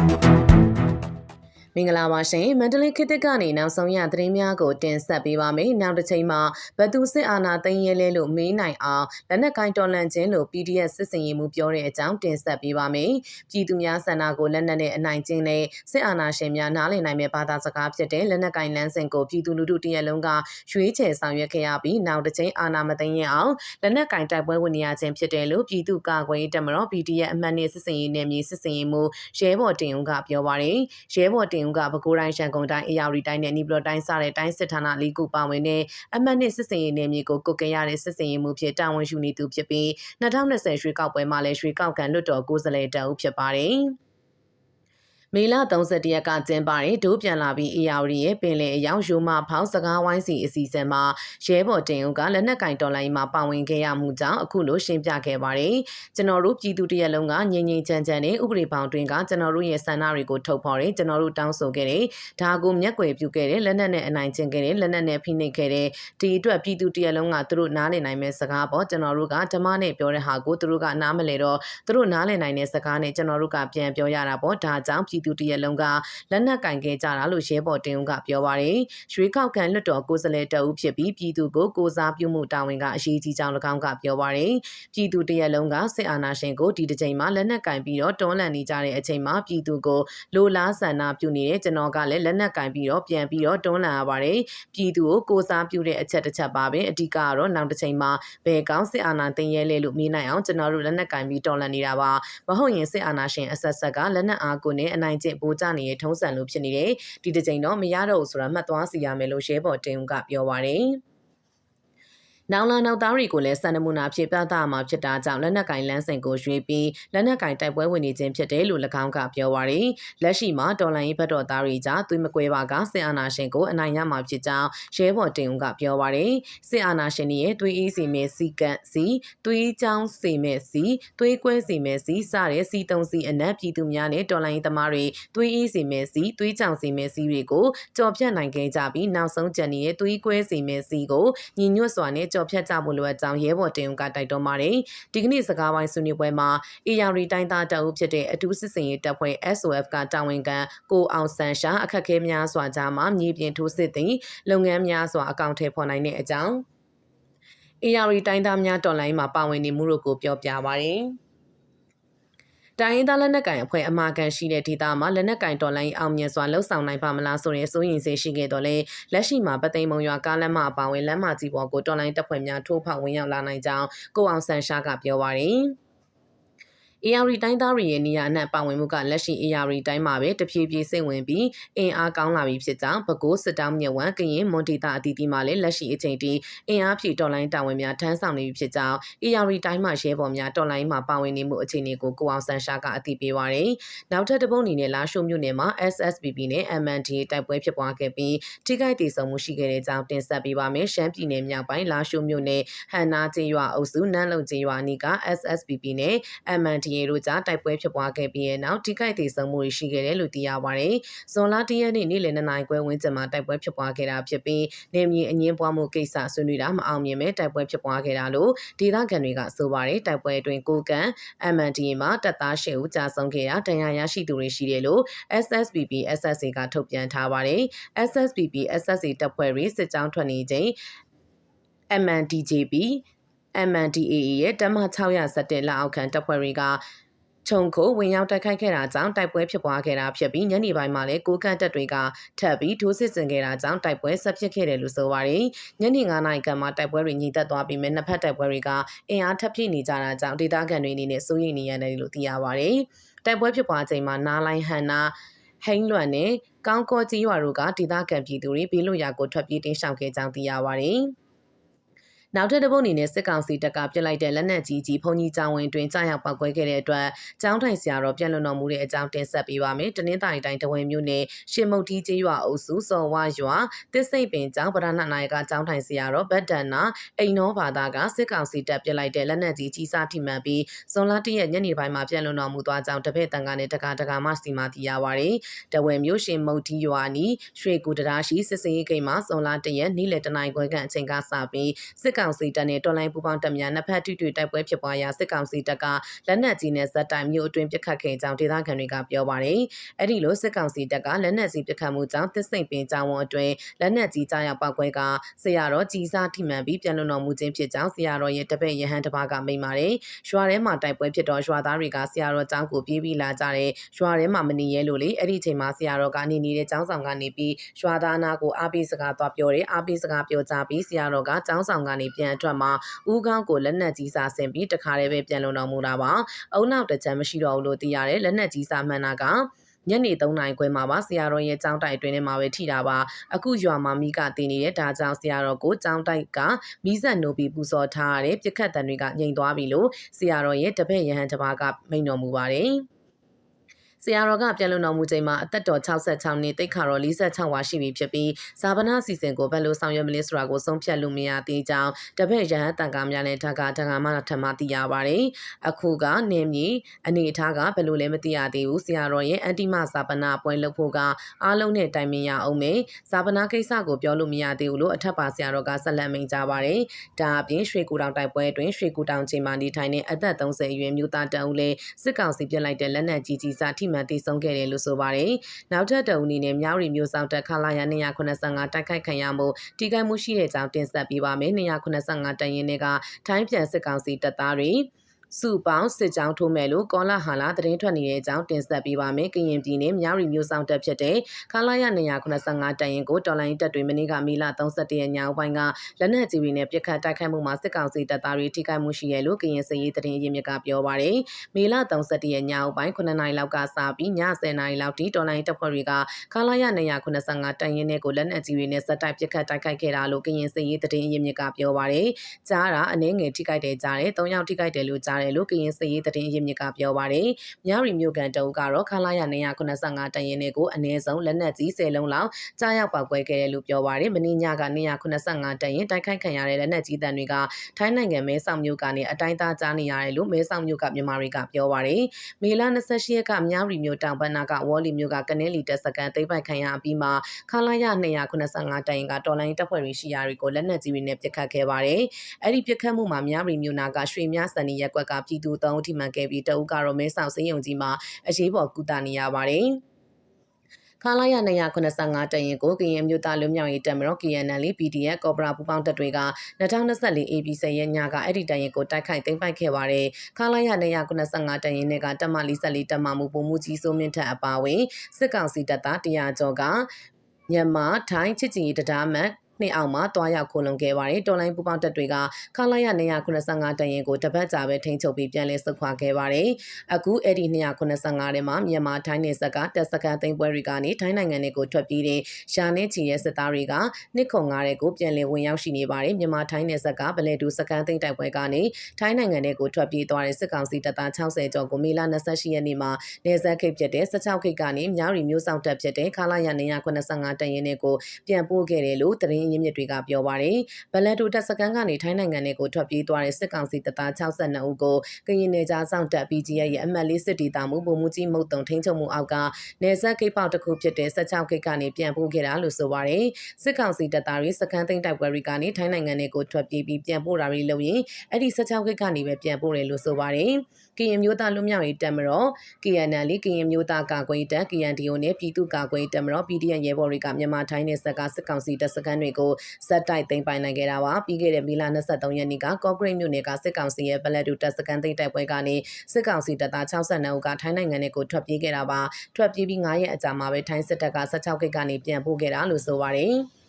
Thank you. မင်္ဂလာပါရှင်မန္တလေးခေတ်သစ်ကနေနောက်ဆုံးရသတင်းများကိုတင်ဆက်ပေးပါမယ်နောက်တစ်ချိန်မှာဘသူစစ်အာဏာသိမ်းရဲလဲလို့မေးနိုင်အောင်လက်နက်ကိုင်းတော်လန့်ခြင်းလို့ PDF စစ်စင်ရေးမှုပြောတဲ့အကြောင်းတင်ဆက်ပေးပါမယ်ပြည်သူများဆန္ဒကိုလက်နက်နဲ့အနိုင်ကျင့်တဲ့စစ်အာဏာရှင်များနားလည်နိုင်မဲ့ဘာသာစကားဖြစ်တဲ့လက်နက်ကိုင်းလမ်းစဉ်ကိုပြည်သူလူထုတရက်လုံးကရွေးချယ်ဆောင်ရွက်ခဲ့ရပြီးနောက်တစ်ချိန်အာဏာမသိမ်းရအောင်လက်နက်ကိုင်းတိုက်ပွဲဝင်နေရခြင်းဖြစ်တယ်လို့ပြည်သူ့ကာကွယ်ရေးတပ်မတော် PDF အမှတ်နဲ့စစ်စင်ရေးနယ်မြေစစ်စင်ရေးမှုရဲဘော်တင်ဦးကပြောပါတယ်ရဲဘော်တင်ဦးကပဲခူးတိုင်းရှန်ကုန်တိုင်းအေရဝတီတိုင်းနဲ့နီပလော့တိုင်းစတဲ့တိုင်းစစ်ဌာနလေးခုပါဝင်တဲ့အမှတ်နှစ်စစ်စင်ရေးနယ်မြေကိုကုတ်ကဲရတဲ့စစ်စင်ရေးမှုဖြစ်တာဝန်ယူနေသူဖြစ်ပြီး2020ရွှေကောက်ပွဲမှာလည်းရွှေကောက်ခံလွတ်တော်ကိုယ်စားလှယ်တအုပ်ဖြစ်ပါတယ်။ မေလ31ရက်ကကျင်းပတဲ့ဒိုးပြန်လာပြီး AR ရဲ့ပင်လယ်အရောက်ရိုမာဖောင်းစကားဝိုင်းစီအစီအစဉ်မှာရဲဘော်တင်ဦးကလက်နက်ကင်တော်လိုင်းမှာပါဝင်ခဲ့ရမှုကြောင့်အခုလိုရှင်းပြခဲ့ပါတယ်။ကျွန်တော်တို့ပြည်သူတရက်လုံးကငြိမ်ငြိမ်ချမ်းချမ်းနဲ့ဥပဒေပေါင်းတွင်ကကျွန်တော်တို့ရဲ့ဆန္ဒတွေကိုထုတ်ဖော်တယ်ကျွန်တော်တို့တောင်းဆိုခဲ့တယ်။ဒါကိုမျက်ကွယ်ပြုခဲ့တယ်လက်နက်နဲ့အနိုင်ကျင့်ခဲ့တယ်လက်နက်နဲ့ဖိနှိပ်ခဲ့တယ်။ဒီအတွက်ပြည်သူတရက်လုံးကသူတို့နားလည်နိုင်မဲ့စကားပေါ့ကျွန်တော်တို့ကဓမ္မနဲ့ပြောတဲ့ဟာကိုသူတို့ကနားမလဲတော့သူတို့နားလည်နိုင်တဲ့စကားနဲ့ကျွန်တော်တို့ကပြန်ပြောရတာပေါ့ဒါကြောင့်ပြည်သူတရက်လုံးကလက်နက်ကင်ခဲ့ကြတာလို့ရဲဘော်တင်ဦးကပြောပါတယ်။ရွေးကောက်ခံလွတ်တော်ကိုယ်စားလှယ်တအုပ်ဖြစ်ပြီးပြည်သူကိုကိုစားပြုမှုတာဝန်ကအရေးကြီးကြောင်း၎င်းကပြောပါတယ်။ပြည်သူတရက်လုံးကစစ်အာဏာရှင်ကိုဒီတစ်ချိန်မှာလက်နက်ကင်ပြီးတော့တွန်းလှန်နေကြတဲ့အချိန်မှာပြည်သူကိုလိုလားဆန္ဒပြုနေတဲ့ကျွန်တော်ကလည်းလက်နက်ကင်ပြီးတော့ပြန်ပြီးတော့တွန်းလှန်ရပါတယ်။ပြည်သူကိုကိုစားပြုတဲ့အချက်တစ်ချက်ပါပဲအဓိကကတော့နောက်တစ်ချိန်မှာဘယ်ကောင်းစစ်အာဏာသိမ်းရဲလဲလို့မေးနိုင်အောင်ကျွန်တော်တို့လက်နက်ကင်ပြီးတွန်းလှန်နေတာပါ။မဟုတ်ရင်စစ်အာဏာရှင်အဆက်ဆက်ကလက်နက်အားကိုနဲ့အနိုင်ကျင့်ပိုးကြနေတဲ့ထုံးစံလိုဖြစ်နေတယ်ဒီတစ်ချိန်တော့မရတော့ဘူးဆိုတာမှတ်သွားစီရမယ်လို့ရဲဘော်တင်ဦးကပြောပါတယ် နောင်လာနောက်သားတွေကိုလည်းစံနမူနာဖြစ်ပြသမှာဖြစ်တာကြောင့်လက်နက်ကင်လန်းစင်ကိုရွေးပြီးလက်နက်ကင်တိုက်ပွဲဝင်နေခြင်းဖြစ်တယ်လို့၎င်းကပြောပါရယ်လက်ရှိမှာတော်လိုင်းရေးဘက်တော်သားတွေကြားသွေးမကွဲပါကစစ်အာဏာရှင်ကိုအနိုင်ရမှာဖြစ်ကြောင်းရဲဘော်တင်ဦးကပြောပါရယ်စစ်အာဏာရှင်ရဲ့သွေးအေးစီမဲစီကန့်စီသွေးချောင်းစီမဲစီသွေးကွဲစီမဲစီစတဲ့စီတုံစီအနက်ပြည်သူများနဲ့တော်လိုင်းရေးသမားတွေသွေးအေးစီမဲစီသွေးချောင်းစီမဲစီတွေကိုကြော်ပြတ်နိုင်ခဲ့ကြပြီးနောက်ဆုံးကြံနေတဲ့သွေးကွဲစီမဲစီကိုညီညွတ်စွာနဲ့ကြော်ဖြတ်ကြဖို့လိုအပ်ကြောင်းရဲဘော်တင်ဦးကတိုက်တွန်းပါတယ်။ဒီကနေ့စကားဝိုင်းဆွေးနွေးပွဲမှာ AR တိုင်းသားတပ်ဦးဖြစ်တဲ့အထူးစစ်စင်ရေးတပ်ဖွဲ့ SOF ကတာဝန်ခံကိုအောင်ဆန်ရှာအခက်ခဲများစွာကြားမှာမြေပြင်ထိုးစစ်သည့်လုပ်ငန်းများစွာအကောင့်ထဲပေါ်နိုင်တဲ့အကြောင်း AR တိုင်းသားများတော်လိုင်းမှာပါဝင်နေမှုတို့ကိုပြောပြပါရယ်။ တိုင်းရင်းသားလက်နက်ကိုင်အဖွဲ့အမာခံရှိတဲ့ဒေသမှာလက်နက်ကိုင်တော်လိုင်းအောင်မြင်စွာလှုပ်ဆောင်နိုင်ပါမလားဆိုတဲ့စိုးရင်စေရှိခဲ့တော့လေလက်ရှိမှာပသိမ်မုံရွာကားလမ်းမအပါဝင်လမ်းမကြီးပေါ်ကိုတော်လိုင်းတပ်ဖွဲ့များထိုးဖောက်ဝင်ရောက်လာနိုင်ကြောင်းကိုအောင်ဆန်ရှားကပြောပါရယ်။ AR တိုင်းသားတွေရဲ့နေရာအနှံ့ပါဝင်မှုကလက်ရှိ AR တိုင်းမှာပဲတဖြည်းဖြည်းစိတ်ဝင်ပြီးအင်အားကောင်းလာပြီဖြစ်ကြောင်းပဲခူးစစ်တောင်းမြဝန်းကရင်မွန်ဒေတာအတီးတီမှာလည်းလက်ရှိအချိန်ထိအင်အားဖြည့်တော်လိုင်းတာဝန်များထမ်းဆောင်နေပြီဖြစ်ကြောင်း AR တိုင်းမှာရဲဘော်များတော်လိုင်းမှာပါဝင်နေမှုအခြေအနေကိုကိုအောင်ဆန်းရှာကအသိပေးပါရယ်နောက်ထပ်တစ်ပုတ်အနေနဲ့လာရှိုးမြို့နယ်မှာ SSBB နဲ့ MND တိုက်ပွဲဖြစ်ပွားခဲ့ပြီးထိခိုက်ဒေဆုံးမှုရှိခဲ့တဲ့ကြောင်းတင်ဆက်ပေးပါမယ်ရှမ်းပြည်နယ်မြောက်ပိုင်းလာရှိုးမြို့နယ်ဟန်နာကျေးရွာအုပ်စုနန်းလုံကျေးရွာအနီးက SSBB နဲ့ MND DA တို့ကြားတိုက်ပွဲဖြစ်ပွားခဲ့ပြီးတဲ့နောက်ထိခိုက်သေးဆုံးမှုတွေရှိခဲ့တယ်လို့သိရပါတယ်။ဇွန်လ၁ရက်နေ့နေ့လယ်၂နာရီခွဲဝန်းကျင်မှာတိုက်ပွဲဖြစ်ပွားခဲ့တာဖြစ်ပြီးနေမြေအငင်းပွားမှုကိစ္စဆွေးနွေးတာမအောင်မြင်မဲ့တိုက်ပွဲဖြစ်ပွားခဲ့တာလို့ဒေသခံတွေကဆိုပါတယ်။တိုက်ပွဲအတွင်းကိုကန် MNDA မှာတပ်သား၈ဦးကြာဆုံးခဲ့တာတန်ရာရရှိသူတွေရှိတယ်လို့ SSBB SSA ကထုတ်ပြန်ထားပါတယ်။ SSBB SSA တပ်ဖွဲ့တွေစစ်ကြောင်းထွက်နေချိန် MNDJP MNDAA ရဲ့တမ617လက်အောက်ခံတပ်ဖွဲ့တွေကခြုံကိုဝင်ရောက်တိုက်ခိုက်ခဲ့တာကြောင့်တိုက်ပွဲဖြစ်ပွားခဲ့တာဖြစ်ပြီးညနေပိုင်းမှာလည်းကိုကန့်တပ်တွေကထပ်ပြီးထိုးစစ်ဆင်ခဲ့တာကြောင့်တိုက်ပွဲဆက်ဖြစ်ခဲ့တယ်လို့ဆိုပါတယ်။ညနေ9နာရီကမှတိုက်ပွဲတွေညီသက်သွားပြီးမြနှစ်ဖက်တိုက်ပွဲတွေကအင်အားထပ်ပြည့်နေကြတာကြောင့်ဒေသခံတွေအနေနဲ့စိုးရိမ်နေရတယ်လို့သိရပါတယ်။တိုက်ပွဲဖြစ်ပွားချိန်မှာနားလိုင်းဟန်နာဟိန်းလွမ်နဲ့ကောင်းကောကြီးရွာတို့ကဒေသခံပြည်သူတွေဘေးလွတ်ရာကိုထွက်ပြေးတိမ်းရှောင်ခဲ့ကြောင်းသိရပါတယ်။ နောက်ထပ်တစ်ပုတ်အနေနဲ့စစ်ကောင်စီတပ်ကပြစ်လိုက်တဲ့လက်နက်ကြီးကြီးဘုံကြီးကျောင်းဝင်တွင်ကြာရောက်ပောက်ကွဲခဲ့တဲ့အတွက်ကျောင်းထိုင်ဆရာတော်ပြန်လွန်တော်မူတဲ့အကြောင်းတင်ဆက်ပေးပါမယ်။တနင်္သာရီတိုင်းတဝင်းမြို့နယ်ရှေမုတ်တီကျေးရွာအုပ်စုစော်ဝါရွာတစ်စိတ်ပင်ကျောင်းဗဒနာနာယကကျောင်းထိုင်ဆရာတော်ဗတ်တန်နာအိမ်နောဘာသာကစစ်ကောင်စီတပ်ပြစ်လိုက်တဲ့လက်နက်ကြီးကြီးစားထိမှန်ပြီးဇွန်လ၁ရက်ညနေပိုင်းမှာပြန်လွန်တော်မူသွားကြောင်းတပည့်တန်ကနဲ့တကာတကာမှစီမာသိရပါရယ်။တဝင်းမြို့ရှေမုတ်တီရွာနီရွှေကူတရာရှိစစ်စင်ရေးဂိတ်မှာဇွန်လ၁ရက်နေ့လယ်တနင်္ဂနွေခွဲကအချိန်ကစပြီးစစ်ကောင်စီတပ်နဲ့တော်လိုင်းပူပေါင်းတပ်များနှစ်ဖက်ထိတွေ့တိုက်ပွဲဖြစ်ပွားရာစစ်ကောင်စီတပ်ကလက်နက်ကြီးနဲ့ဇက်တိုင်မြို့အတွင်းပစ်ခတ်ခဲ့ကြောင်းဒေသခံတွေကပြောပါတယ်။အဲ့ဒီလိုစစ်ကောင်စီတပ်ကလက်နက်ကြီးပစ်ခတ်မှုကြောင့်တစ်စိမ့်ပင်ကျောင်းဝန်အတွင်းလက်နက်ကြီးကြားရောက်ပောက်ကွဲကဆရာတော်ကြီးစားထိမှန်ပြီးပြန်လွန်တော်မူခြင်းဖြစ်ကြောင်းဆရာတော်ရဲ့တပည့်ရဟန်းတစ်ပါးကမိန့်ပါတယ်။ရွာထဲမှာတိုက်ပွဲဖြစ်တော့ရွာသားတွေကဆရာတော်ကျောင်းကိုပြေးပြီးလာကြတဲ့ရွာထဲမှာမနေရဲလို့လေအဲ့ဒီအချိန်မှာဆရာတော်ကနေနေတဲ့ကျောင်းဆောင်ကနေပြီးရွာသားနာကိုအားပေးစကားသွားပြောတယ်အားပေးစကားပြောကြပြီးဆရာတော်ကကျောင်းဆောင်ကနေပြန်အထွက်မှာဦးကောင်းကိုလက်နက်ကြီးစာဆင်ပြီးတခါတည်းပဲပြန်လွန်တော်မူတာပါ။အုံနောက်တစ်ချမ်းမရှိတော့ဘူးလို့သိရတယ်လက်နက်ကြီးစာမှန်တာကညနေ3နာရီခွဲမှာပါဆရာတော်ရဲ့ကျောင်းတိုက်အတွင်းထဲမှာပဲထိတာပါအခုရွာမှာမိကတင်နေတဲ့ဒါကြောင့်ဆရာတော်ကိုကျောင်းတိုက်ကမိဆက်နိုးပြီးပူဇော်ထားရတဲ့ပြစ်ခတ်တန်တွေကငြိမ်သွားပြီလို့ဆရာတော်ရဲ့တပည့်ရဟန်းတစ်ပါးကမိန့်တော်မူပါတယ် ဆရာတော်ကပြန်လွန်တော်မူချိန်မှာအသက်တော်66နှစ်တိတ်ခါတော်46ဝါရှိပြီဖြစ်ပြီးဇာပနာစီစဉ်ကိုဘယ်လိုဆောင်ရွက်မလဲဆိုတာကိုဆုံးဖြတ်လို့မရသေးကြောင်းတပည့်ရဟန်းတန်ခါများနဲ့ဓာကဓာကမထမသိရပါတယ်။အခုကနေမြေအနေအထားကဘယ်လိုလဲမသိရသေးဘူးဆရာတော်ရဲ့အန်တီမဇာပနာပွဲလုပ်ဖို့ကအားလုံးနဲ့တိုင်ပင်ရအောင်မယ်။ဇာပနာကိစ္စကိုပြောလို့မရသေးဘူးလို့အထက်ပါဆရာတော်ကဆက်လက်မိန့်ကြားပါတယ်။ဒါအပြင်ရွှေကူတောင်တိုက်ပွဲအတွင်းရွှေကူတောင်ချိန်မှာနေထိုင်တဲ့အသက်30အရွယ်မျိုးသားတအုပ်လေးစစ်ကောင်စီပြစ်လိုက်တဲ့လက်နက်ကြီးကြီးစာထိမှန်တည်ဆုံခဲ့တယ်လို့ဆိုပါတယ်။နောက်ထပ်တအုပ်အနေနဲ့မြောက်ရီမျိုးဆောင်တက်ခလာရ285တိုက်ခိုက်ခံရမှုတိကျမှုရှိတဲ့ကြောင်းတင်ဆက်ပေးပါမယ်285တန်ရင်တွေကထိုင်းပြန်စစ်ကောင်စီတပ်သားတွေ စုပေါင်းစစ်ကြောင်းထိုးမယ်လို့ကောလာဟာလာသတင်းထွက်နေတဲ့အကြောင်းတင်ဆက်ပေးပါမယ်။ကရင်ပြည်နယ်မြရီမျိုးဆောင်တပ်ဖြစ်တဲ့ခလာရ285တန်ရင်ကိုတော်လိုင်းတပ်တွေမနေ့ကမေလ31ရက်ညောင်းပိုင်းကလက်နက်ကြီးတွေနဲ့ပစ်ခတ်တိုက်ခိုက်မှုမှာစစ်ကောင်စီတပ်သားတွေထိခိုက်မှုရှိရလို့ကရင်စည်ရေးသတင်းရင်းမြစ်ကပြောပါရယ်။မေလ31ရက်ညောင်းပိုင်း9နာရီလောက်ကစပြီးည10နာရီလောက်ထိတော်လိုင်းတပ်ဖွဲ့တွေကခလာရ285တန်ရင်နဲ့ကိုလက်နက်ကြီးတွေနဲ့စက်တိုက်ပစ်ခတ်တိုက်ခိုက်ခဲ့တာလို့ကရင်စည်ရေးသတင်းရင်းမြစ်ကပြောပါရယ်။ကြားတာအနည်းငယ်ထိခိုက်တယ်ကြားတယ်၃ယောက်ထိခိုက်တယ်လို့ကြားတယ်လို့ကရင်စည်ရေးသတင်းရင်းမြစ်ကပြောပါရယ်မြရီမြို့ကန်တုံးကတော့ခလာရ285တန်ရင်နဲ့ကိုအနည်းဆုံးလက်နက်ကြီး10လုံးလောက်ကြားရောက်ပောက်ကွဲခဲ့တယ်လို့ပြောပါရယ်မင်းညက285တန်ရင်တိုက်ခိုက်ခံရတဲ့လက်နက်ကြီးတန်တွေကထိုင်းနိုင်ငံမဲဆောက်မြို့ကနေအတိုင်းသားကြားနေရတယ်လို့မဲဆောက်မြို့ကမြန်မာတွေကပြောပါရယ်မေလ28ရက်ကမြရီမြို့တောင်ဘက်နာကဝေါ်လီမြို့ကကနဲလီတက်စကန်သိမ်းပိုက်ခံရပြီးမှခလာရ285တန်ရင်ကတော်လိုင်းတပ်ဖွဲ့တွေရှိရာတွေကိုလက်နက်ကြီးတွေနဲ့ပစ်ခတ်ခဲ့ပါတယ်အဲ့ဒီပစ်ခတ်မှုမှာမြရီမြို့နာကရွှေမြစံနီရက်ကွက်ကပြည်သူသုံးဦးထိမှန်ခဲ့ပြီးတအုပ်ကတော့မဲဆောက်စေယုံကြီးမှာအရေးပေါ်ကုသနေရပါတယ်ခလာရ285တရင်ကိုကရင်မျိုးသားလူမျိုးရေးတပ်မတော် KNL PDF ကော်ပိုရာပူပေါင်းတပ်တွေက2024 AB 10ရက်ညကအဲ့ဒီတရင်ကိုတိုက်ခိုက်သိမ်းပိုက်ခဲ့ပါတယ်။ခလာရ285တရင်နဲ့ကတပ်မ44တပ်မမှုပုံမှုကြီးစိုးမြင့်ထက်အပါဝင်စစ်ကောင်စီတပ်သား100ကျော်ကမြန်မာထိုင်းချစ်ကြည်ရေးတရားမှတ် နှစ်အောင်မှာတွားရောက်ခိုလုံခဲ့ပါတယ်တော်လိုင်းပူပေါင်းတပ်တွေကခလာရ285တရင်ကိုတပတ်ကြာပဲထိန်းချုပ်ပြီးပြန်လည်ဆုတ်ခွာခဲ့ပါတယ်အခုအဲ့ဒီ285ထဲမှာမြန်မာထိုင်းနယ်စပ်ကတပ်စခန်းသိမ်းပွဲတွေကနေထိုင်းနိုင်ငံတွေကိုထွက်ပြေးတဲ့ရှာနေချီရဲ့စစ်သားတွေကနှစ်ခုငါးတဲ့ကိုပြန်လည်ဝင်ရောက်ရှိနေပါတယ်မြန်မာထိုင်းနယ်စပ်ကဗလဲတူစခန်းသိမ်းတိုက်ပွဲကနေထိုင်းနိုင်ငံတွေကိုထွက်ပြေးသွားတဲ့စစ်ကောင်စီတပ်သား60ကျော်ကိုမေလ28ရက်နေ့မှာနေဆက်ခိတ်ဖြစ်တဲ့16ခိတ်ကနေမြောက်ရီမျိုးဆောင်တပ်ဖြစ်တဲ့ခလာရ285တရင်တွေကိုပြန်ပို့ခဲ့တယ်လို့သတင်းရင်းမြစ်တွေကပြောပါရယ်ဘလက်တိုတပ်စခန်းကနေထိုင်းနိုင်ငံတွေကိုထွက်ပြေးသွားတဲ့စစ်ကောင်စီတပ်သား62ဦးကိုကရင်နယ်ကြားဆောင်တပ် BGF ရဲ့အမတ်လေးစစ်တီတာမှုပုံမှုကြီးမုတ်တုံထိန်းချုပ်မှုအောက်ကနေဆက်ကိတ်ပေါက်တစ်ခုဖြစ်တဲ့16ကိတ်ကနေပြန်ပို့ခဲ့တာလို့ဆိုပါရယ်စစ်ကောင်စီတပ်သားတွေစခန်းသိမ်းတိုက်ပွဲတွေကနေထိုင်းနိုင်ငံတွေကိုထွက်ပြေးပြီးပြန်ပို့တာတွေလုပ်ရင်အဲ့ဒီ16ကိတ်ကနေပဲပြန်ပို့တယ်လို့ဆိုပါရယ်ကရင်မျိုးသားလူမျိုးရေးတပ်မတော် KNL ကရင်မျိုးသားကာကွယ်တပ် KNDO နဲ့ပြည်သူ့ကာကွယ်တပ်မတော် PDN ရဲဘော်တွေကမြန်မာထိုင်းနယ်စပ်ကစစ်ကောင်စီတပ်စခန်းတွေကိုဇက်တိုက်သိမ်းပိုင်နိုင်ခဲ့တာပါပြီးခဲ့တဲ့မေလ23ရက်နေ့ကကော့ဂရိတ်မြို့နယ်ကစစ်ကောင်စီရဲ့ဘလက်ဒူတပ်စခန်းသိမ်းတိုက်ပွဲကနေစစ်ကောင်စီတပ်သား62ဦးကထိုင်းနိုင်ငံကိုထွက်ပြေးခဲ့တာပါထွက်ပြေးပြီး9ရက်အကြာမှာပဲထိုင်းစစ်တပ်က16ကိတ်ကနေပြန်ပို့ခဲ့တာလို့ဆိုပါတယ်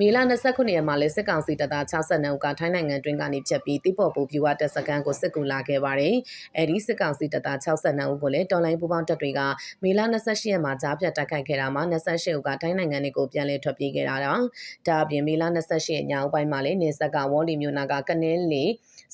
မေလ29ရက်မှာလဲစစ်ကောင်စီတပ်သား62ဦးကထိုင်းနိုင်ငံတွင်းကနေဖြတ်ပြီးတိပေါ်ပူပြူဝတပ်စခန်းကိုစစ်ကူလာခဲ့ပါတယ်။အဲဒီစစ်ကောင်စီတပ်သား62ဦးကိုလည်းတော်လိုင်းပူပေါင်းတပ်တွေကမေလ28ရက်မှာကြားဖြတ်တိုက်ခိုက်ခဲ့တာမှာ28ဦးကထိုင်းနိုင်ငံတွေကိုပြန်လည်ထွက်ပြေးခဲ့တာတော့ဒါအပြင်မေလ28ရက်ညအပိုင်းမှာလည်းနေဆက်ကဝေါ်လီမျိုးနာကကနင်းလီ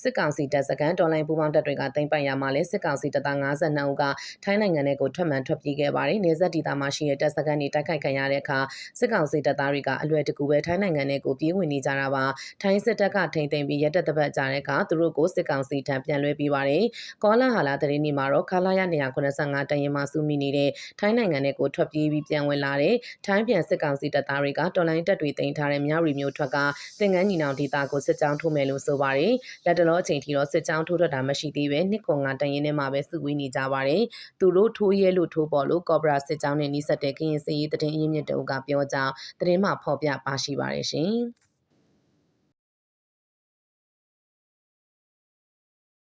စစ်ကောင်စီတပ်စခန်းတော်လိုင်းပူပေါင်းတပ်တွေကတင်ပိုင်ရမှာလဲစစ်ကောင်စီတပ်သား52ဦးကထိုင်းနိုင်ငံတွေကိုထွက်မှန်ထွက်ပြေးခဲ့ပါတယ်။နေဆက်ဒေသမှာရှိတဲ့တပ်စခန်းတွေတိုက်ခိုက်ခံရတဲ့အခါစစ်ကောင်စီတပ်သားတွေကအလွယ်တကူပဲထိုင်းထိုင်းနိုင်ငံထဲကိုပြေးဝင်နေကြတာပါထိုင်းစစ်တပ်ကထိန်သိမ်းပြီးရက်တက်တပတ်ကြာတဲ့အခါသူတို့ကိုစစ်ကောင်စီထံပြန်လွှဲပေးပါတယ်ကောလာဟာလာသတင်းဒီမှာတော့ခလာရ185တရင်မှစုမိနေတဲ့ထိုင်းနိုင်ငံထဲကိုထွက်ပြေးပြီးပြန်ဝင်လာတဲ့ထိုင်းပြန်စစ်ကောင်စီတပ်သားတွေကတော်လိုင်းတပ်တွေတင်ထားတဲ့မြရီမျိုးထွက်ကသင်္ကန်းညီနောင်ဒေသကိုစစ်ကြောင်းထိုးမယ်လို့ဆိုပါတယ်လက်တလောအချိန်ထိတော့စစ်ကြောင်းထိုးထွက်တာမရှိသေးပဲနှစ်ခွန်ငါတရင်ထဲမှာပဲစုဝေးနေကြပါတယ်သူတို့ထိုးရဲလို့ထိုးပေါ်လို့ကော့ဘရာစစ်ကြောင်းနဲ့နှိစက်တဲ့ကရင်စစ်ရေးတရင်အရင်းမြစ်တုပ်ကပြောကြောင်းသတင်းမှဖော်ပြပါရှိပါတယ်ရှင်